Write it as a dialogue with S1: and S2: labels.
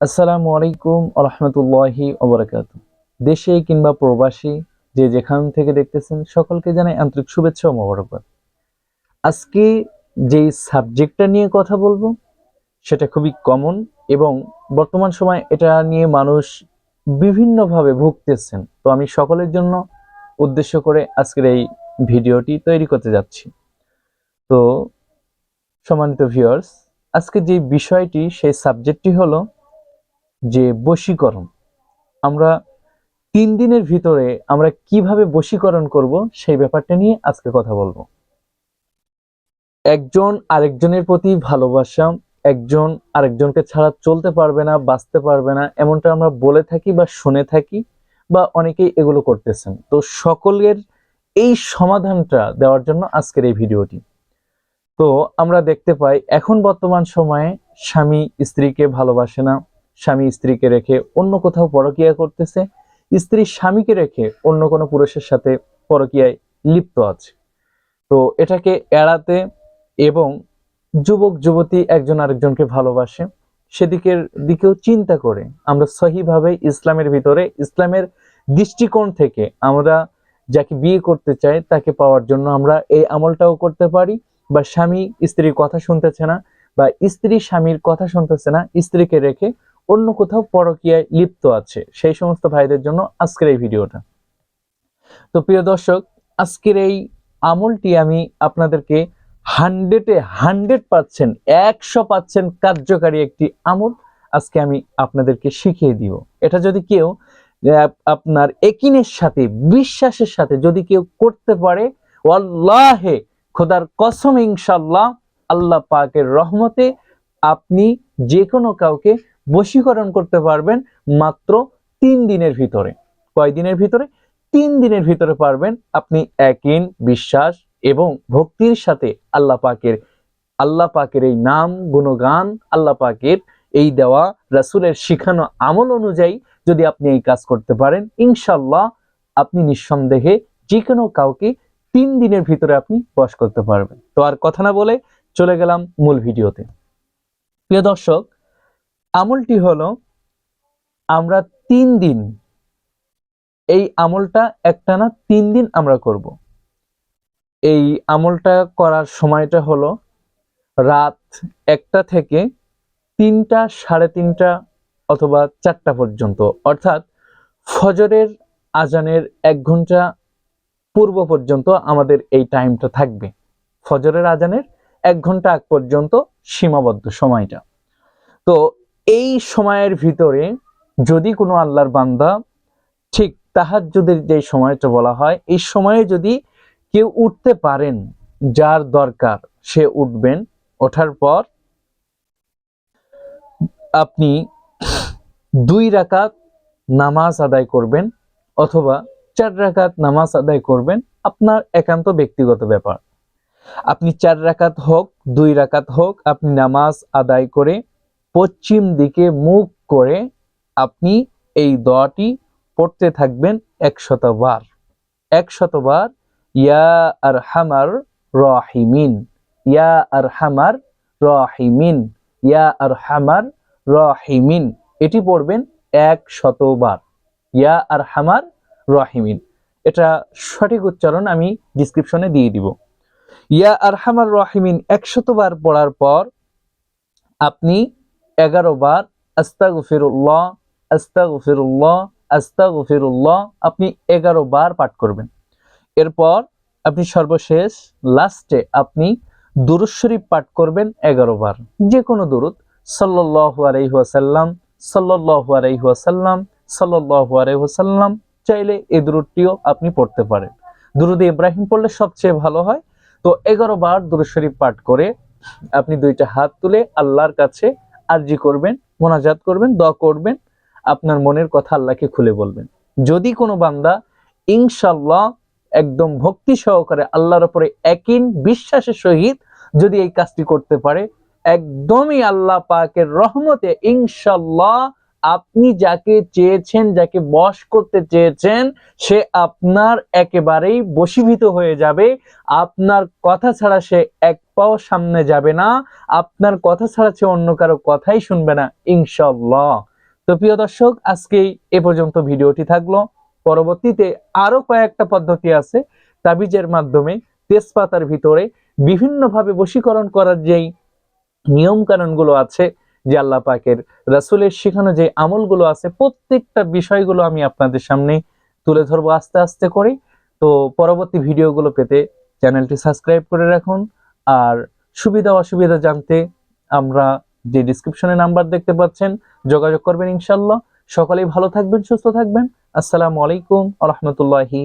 S1: আসসালামু আলাইকুম রহমতুল্লাহি ওবরাকাত দেশে কিংবা প্রবাসী যে যেখান থেকে দেখতেছেন, সকলকে জানাই আন্তরিক শুভেচ্ছা ও মোবারকবাদ। আজকে যেই সাবজেক্টটা নিয়ে কথা বলব, সেটা খুবই কমন এবং বর্তমান সময় এটা নিয়ে মানুষ বিভিন্নভাবে ভুগতেছেন। তো আমি সকলের জন্য উদ্দেশ্য করে আজকের এই ভিডিওটি তৈরি করতে যাচ্ছি। তো সম্মানিত ভিউয়ার্স আজকে যে বিষয়টি, সেই সাবজেক্টটি হলো যে বশীকরণ, আমরা তিন দিনের ভিতরে আমরা কীভাবে বশীকরণ করব সেই ব্যাপারটা নিয়ে আজকে কথা বলব। একজন আরেকজনের প্রতি ভালোবাসা, একজন আরেকজনকে ছাড়া চলতে পারবে না, বাঁচতে পারবে না, এমনটা আমরা বলে থাকি বা শুনে থাকি বা অনেকেই এগুলো করতেছেন। তো সকলের এই সমাধানটা দেওয়ার জন্য আজকের এই ভিডিওটি। তো আমরা দেখতে পাই, এখন বর্তমান সময়ে স্বামী স্ত্রীকে ভালোবাসে না স্বামী স্ত্রীকে রেখে অন্য কোথাও পরকীয়া করতেছে, স্ত্রী স্বামীকে রেখে অন্য কোনো পুরুষের সাথে পরকীয়ায় লিপ্ত আছে। তো এটাকে এড়াতে এবং যুবক, যুবতী একজন আরেকজনকে ভালোবাসে, সেদিকের দিকেও চিন্তা করে। আমরা সহিভাবে ইসলামের ভিতরে, ইসলামের দৃষ্টিকোণ থেকে আমরা যাকে বিয়ে করতে চাই, তাকে পাওয়ার জন্য আমরা এই আমলটাও করতে পারি, বা স্বামী স্ত্রীর কথা শুনতেছে না, বা স্ত্রী স্বামীর কথা শুনতেছে না, স্ত্রীকে রেখে অন্য কোথাও পরকীয়ায় লিপ্ত আছে। সেই সমস্ত ভাইদের জন্য আজকের এই ভিডিওটা। তো প্রিয় দর্শক, আজকের এই আমলটি আমি আপনাদেরকে হান্ড্রেডে হান্ড্রেড পাচ্ছেন একশো পাচ্ছেন কার্যকারী একটি আমল আজকে আমি আপনাদেরকে শিখিয়ে দিব। এটা যদি কেউ আপনার একিনের সাথে, বিশ্বাসের সাথে যদি কেউ করতে পারে, ওয়াল্লাহে, খোদার কসম ইনশাল্লাহ আল্লাহ পাকের রহমতে আপনি যে কোনো কাউকে বশীকরণ করতে পারবেন মাত্র তিন দিনের ভিতরে। কয় দিনের ভিতরে? তিন দিনের ভিতরে পারবেন আপনি একিন, বিশ্বাস এবং ভক্তির সাথে আল্লাহ পাকের আল্লাহ পাকের এই নাম, গুণগান, আল্লাহ পাকের এই দেওয়া, রাসূলের শিখানো আমল অনুযায়ী যদি আপনি এই কাজ করতে পারেন ইনশাল্লাহ আপনি নিঃসন্দেহে যে কোনো কাউকে তিন দিনের ভিতরে আপনি বশ করতে পারবেন। তো আর কথা না বলে চলে গেলাম মূল ভিডিওতে। প্রিয় দর্শক আমলটি হলো, আমরা তিন দিন, এই আমলটা একটানা তিন দিন আমরা করব। এই আমলটা করার সময়টা হলো রাত একটা থেকে তিনটা, সাড়ে তিনটা অথবা চারটা পর্যন্ত। অর্থাৎ ফজরের আজানের এক ঘণ্টা পূর্ব পর্যন্ত আমাদের এই টাইমটা থাকবে। ফজরের আজানের এক ঘণ্টা আগ পর্যন্ত সীমাবদ্ধ সময়টা। তো এই সময়ের ভিতরে যদি কোনো আল্লাহর বান্দা ঠিক তাহাজ্জুদের যে সময়টা বলা হয়, এই সময়ে যদি কেউ উঠতে পারেন, যার দরকার সে উঠবেন, ওঠার পর আপনি দুই রাকাত নামাজ আদায় করবেন অথবা চার রাকাত নামাজ আদায় করবেন, আপনার একান্ত ব্যক্তিগত ব্যাপার। আপনি চার রাকাত হোক, দুই রাকাত হোক, আপনি নামাজ আদায় করে পশ্চিম দিকে মুখ করে আপনি এই দোয়াটি পড়তে থাকবেন একশতবার। একশতবার, ইয়া আর হামার রহিমিন। ইয়া আর হামার রহিমিন। ইয়া আর হামার রহিমিন। এটি পড়বেন এক শতবার ইয়া আর হামার রহিমিন। এটা সঠিক উচ্চারণ আমি ডিসক্রিপশনে দিয়ে দিব। ইয়া আর হামার রহিমিন একশতবার পড়ার পর আপনি এগারো বার আস্তাগফিরুল্লাহ আস্তাগফিরুল্লাহ আস্তাগফিরুল্লাহ আপনি এগারো বার পাঠ করবেন। এরপর আপনি সর্বশেষ লাস্টে আপনি দুরুদ শরীফ পাঠ করবেন এগারো বার। যে কোনো দুরুদ সাল্লাল্লাহু আলাইহি ওয়াসাল্লাম, সাল্লাল্লাহু আলাইহি ওয়াসাল্লাম চাইলে এই দুরুদটিও আপনি পড়তে পারেন। দুরুদ ইব্রাহিম পড়লে সবচেয়ে ভালো হয়। তো এগারো বার দুরুদ শরীফ পাঠ করে আপনি দুইটা হাত তুলে আল্লাহর কাছে আরজি করবেন, মোনাজাত করবেন, দোয়া করবেন, আপনার মনের কথা আল্লাহকে খুলে বলবেন। যদি কোনো বান্দা ইনশাল্লাহ একদম ভক্তি সহকারে আল্লাহর ওপরে একিন বিশ্বাসের সহিত যদি এই কাজটি করতে পারে, একদমই আল্লাহ পাকের রহমতে ইনশাল্লাহ আপনি যাকে চেয়েছেন, যাকে বশ করতে চেয়েছেন, সে আপনার একেবারেই বশীভূত হয়ে যাবে। আপনার কথা ছাড়া সে এক পাও সামনে যাবে না। আপনার কথা ছাড়া সে অন্য কারও কথাই শুনবে না ইনশাল্লাহ তো প্রিয় দর্শক, আজকে এ পর্যন্ত ভিডিওটি থাকল। পরবর্তীতে আরও কয়েকটা পদ্ধতি আছে তাবিজের মাধ্যমে তেজপাতার ভিতরে বিভিন্নভাবে বশীকরণ করার যেই নিয়ম কানুনগুলো আছে যে আল্লাহ পাকের রাসূলের শেখানো যে আমলগুলো আছে, প্রত্যেকটা বিষয়গুলো আমি আপনাদের সামনে তুলে ধরবো আস্তে আস্তে করে তো পরবর্তী ভিডিওগুলো পেতে চ্যানেলটি সাবস্ক্রাইব করে রাখুন। আর সুবিধা অসুবিধা জানতে আমরা যে ডিসক্রিপশনে নাম্বার দেখতে পাচ্ছেন, যোগাযোগ করবেন ইনশাল্লাহ সকলেই ভালো থাকবেন, সুস্থ থাকবেন। আসসালামু আলাইকুম আ রহমতুল্লাহি